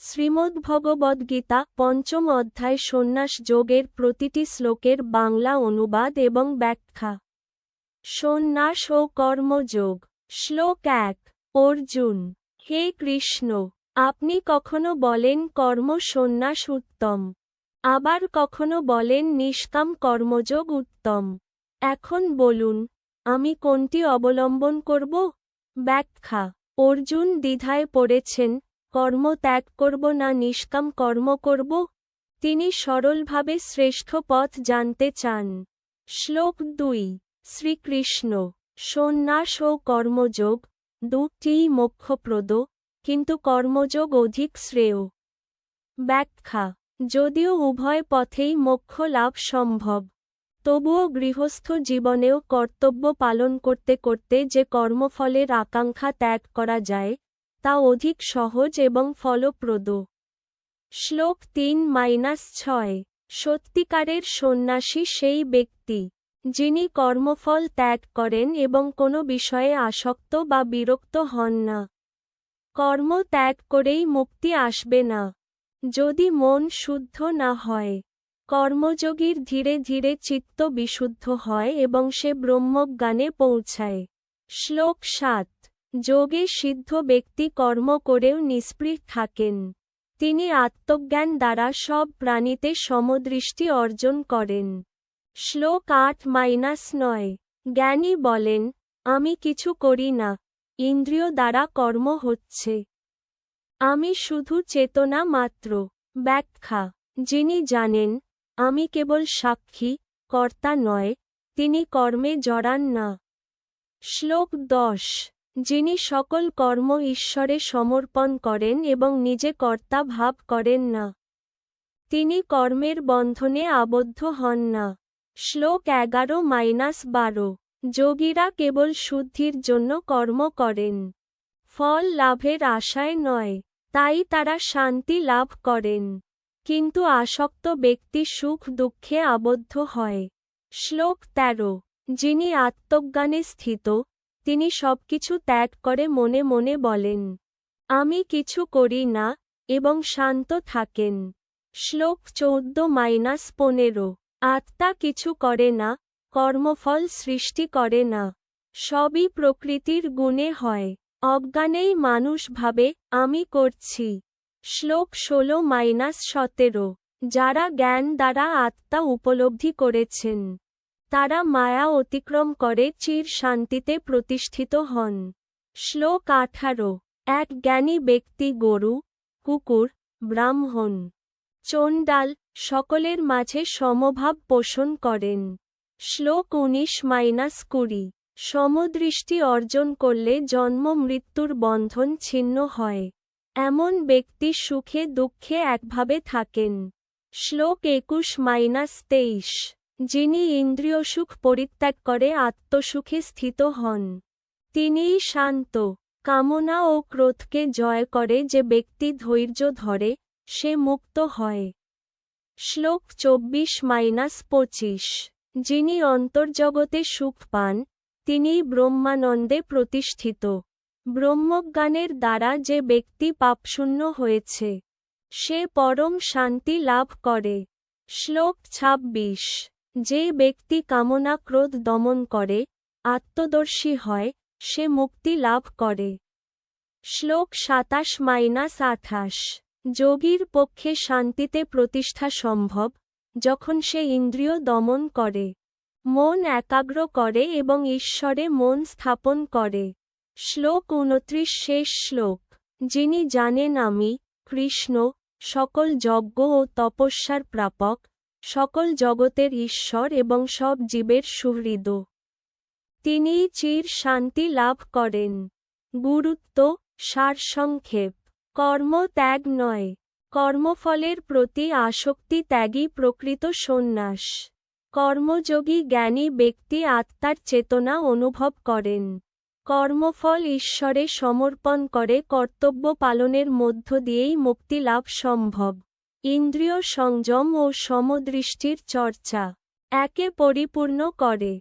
শ্রীমদ্ভগবদ্গীতা, পঞ্চম অধ্যায়, সন্ন্যাস যোগের প্রতিটি শ্লোকের বাংলা অনুবাদ এবং ব্যাখ্যা। সন্ন্যাস ও কর্মযোগ। শ্লোক এক, অর্জুন, হে কৃষ্ণ, আপনি কখনো বলেন কর্ম সন্ন্যাস উত্তম, আবার কখনো বলেন নিষ্কাম কর্মযোগ উত্তম। এখন বলুন, আমি কোনটি অবলম্বন করব? ব্যাখ্যা, অর্জুন দ্বিধায় পড়েছেন কর্ম ত্যাগ করব না নিষ্কাম কর্ম করব? তিনি সরলভাবে শ্রেষ্ঠ পথ জানতে চান। শ্লোক দুই। শ্রীকৃষ্ণ, সন্ন্যাস ও কর্মযোগ দুটিই মোক্ষপ্রদ, কিন্তু কর্মযোগ অধিক শ্রেয়। ব্যাখ্যা, যদিও উভয় পথেই মোক্ষ লাভ সম্ভব, তবুও গৃহস্থ জীবনেও কর্তব্য পালন করতে করতে যে কর্মফলের আকাঙ্ক্ষা ত্যাগ করা যায় তা অধিক সহজ এবং ফলপ্রদ। শ্লোক তিন মাইনাস ছয়। সত্যিকারের সন্ন্যাসী সেই ব্যক্তি, যিনি কর্মফল ত্যাগ করেন এবং কোনো বিষয়ে আসক্ত বা বিরক্ত হন না। কর্ম ত্যাগ করেই মুক্তি আসবে না। যদি মন শুদ্ধ না হয়, কর্মযোগীর ধীরে ধীরে চিত্ত বিশুদ্ধ হয় এবং সে ব্রহ্মজ্ঞানে পৌঁছায়। শ্লোক সাত। যোগে সিদ্ধ ব্যক্তি কর্ম করেও নিষ্পৃহ থাকেন। তিনি আত্মজ্ঞান দ্বারা সব প্রাণীতে সমদৃষ্টি অর্জন করেন। শ্লোক আট মাইনাস নয়। জ্ঞানী বলেন, আমি কিছু করি না, ইন্দ্রিয় দ্বারা কর্ম হচ্ছে। আমি শুধু চেতনা মাত্র, ব্যাখ্যা। যিনি জানেন, আমি কেবল সাক্ষী, কর্তা নয়, তিনি কর্মে জড়ান না। শ্লোক দশ। যিনি সকল কর্ম ঈশ্বরে সমর্পণ করেন এবং নিজে কর্তা ভাব করেন না। তিনি কর্মের বন্ধনে আবদ্ধ হন না। শ্লোক এগারো মাইনাস বারো। যোগীরা কেবল শুদ্ধির জন্য কর্ম করেন। ফল লাভের আশায় নয়, তাই তারা শান্তি লাভ করেন। কিন্তু আসক্ত ব্যক্তি সুখ দুঃখে আবদ্ধ হয়। শ্লোক তেরো। যিনি আত্মজ্ঞানে স্থিত তিনি সবকিছু ত্যাগ করে মনে মনে বলেন, আমি কিছু করি না এবং শান্ত থাকেন। শ্লোক চৌদ্দ মাইনাস পনেরো, আত্মা কিছু করে না, কর্মফল সৃষ্টি করে না। সবই প্রকৃতির গুণে হয়। অজ্ঞানেই মানুষ ভাবে, আমি করছি। শ্লোক ষোলো মাইনাস সতেরো, যারা জ্ঞান দ্বারা আত্মা উপলব্ধি করেছেন। তারা মায়া অতিক্রম করে, চির শান্তিতে প্রতিষ্ঠিত হন। শ্লোক আঠারো। এক জ্ঞানী ব্যক্তি গরু, কুকুর, ব্রাহ্মণ, চণ্ডাল সকলের মাঝে সমভাব পোষণ করেন। শ্লোক উনিশ মাইনাস কুড়ি। সমদৃষ্টি অর্জন করলে জন্ম মৃত্যুর বন্ধন ছিন্ন হয়। এমন ব্যক্তি সুখে দুঃখে একভাবে থাকেন। শ্লোক একুশ মাইনাস তেইশ। যিনি ইন্দ্রিয় সুখ পরিত্যাগ করে আত্মসুখে স্থিত হন, তিনিই শান্ত, কামনা ও ক্রোধকে জয় করে যে ব্যক্তি ধৈর্য ধরে, সে মুক্ত হয়। শ্লোক চব্বিশ মাইনাস পঁচিশ। যিনি অন্তর্জগতে সুখ পান, তিনিই ব্রহ্মানন্দে প্রতিষ্ঠিত। ব্রহ্মজ্ঞানের দ্বারা যে ব্যক্তি পাপশূন্য হয়েছে, সে পরম শান্তি লাভ করে। শ্লোক ছাব্বিশ। যে ব্যক্তি কামনা ক্রোধ দমন করে, আত্মদর্শী হয়, সে মুক্তি লাভ করে। শ্লোক সাতাশ মাইনাস আঠাশ যোগীর পক্ষে শান্তিতে প্রতিষ্ঠা সম্ভব, যখন সে ইন্দ্রিয় দমন করে। মন একাগ্র করে এবং ঈশ্বরে মন স্থাপন করে। শ্লোক উনত্রিশ শেষ শ্লোক। যিনি জানেন আমি, কৃষ্ণ, সকল যজ্ঞ ও তপস্যার প্রাপক সকল জগতের ঈশ্বর এবং সব জীবের সুহৃদ। তিনিই চির শান্তি লাভ করেন। গুরুত্ব সারসংক্ষেপ কর্ম ত্যাগ নয়। কর্মফলের প্রতি আসক্তি ত্যাগই প্রকৃত সন্ন্যাস। কর্মযোগী জ্ঞানী ব্যক্তি আত্মার চেতনা অনুভব করেন। কর্মফল ঈশ্বরে সমর্পণ করে কর্তব্য পালনের মধ্য দিয়েই মুক্তি লাভ সম্ভব। ইন্দ্রিয় সংযম ও সমদৃষ্টির চর্চা একে পরিপূর্ণ করে।